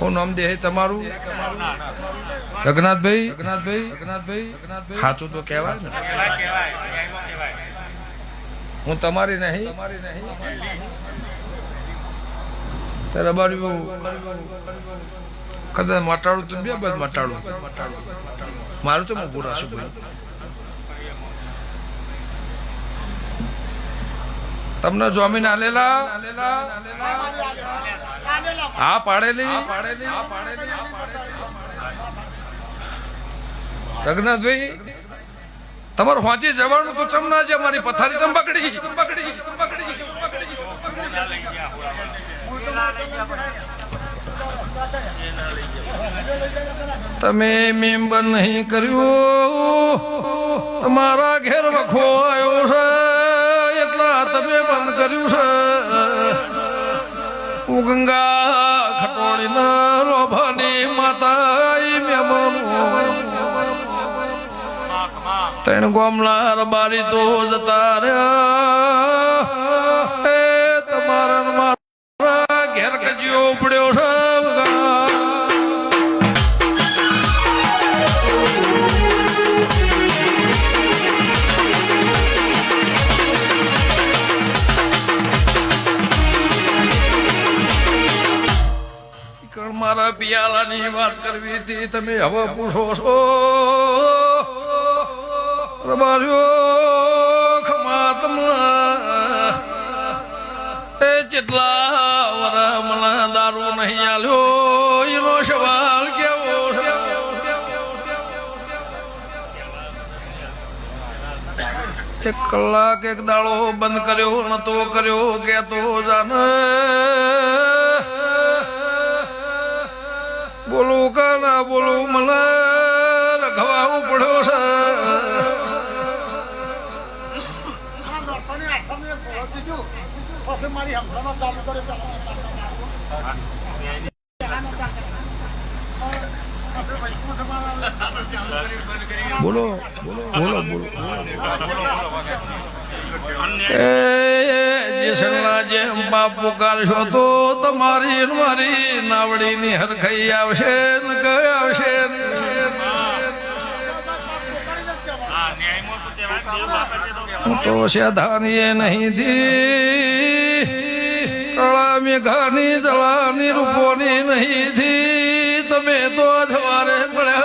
હું નામ દે તમારું? રઘનાથભાઈ? રઘનાથભાઈ? રઘનાથભાઈ સાચું તો કહેવાય ને. હું તમારી નહીં. તમારી નહીં કદાચ મટાડું તો બે બાદ મટાડું. મારું તો હું પૂરા છું ભાઈ. તમને જોમીન આલેલા? હા પાડેલી? રઘનાથભાઈ તમારું વાંચી જવાનું તો ચમ ના છે મારી પથારી ચમ પકડી પકડી પકડી પકડી તમે મેમ્બર નહીં કર્યું તમારા ઘેર વખો આવ્યો છે એટલા તમે બંધ કર્યું છે. ગંગા ખટોળી લોભાની માતા ત્રણ ગોમલા રબારી તો જતા રહ્યા. તમારા મારા ઘેર કજિયો ઉપડ્યો છે. કણ મારા પિયાલાની વાત કરવી હતી. તમે હવે પૂછો છો? એ જેટલા વરા મને દારૂ નહીં આલ્યો? એનો સવાલ કેવો કલાક એક દાડો બંધ કર્યો, નતો કર્યો કે તો મારી હમણાં ચાલુ બોલો બોલો બોલો પુકારશો તો તમારી મારી નાવડીની હરખાઈ આવશે ને આવશે ને. તો સેધાની નહીં ધી કળા મેઘાની જલાની રૂપોની નહીં ધી તમે તો જવારે પડ્યા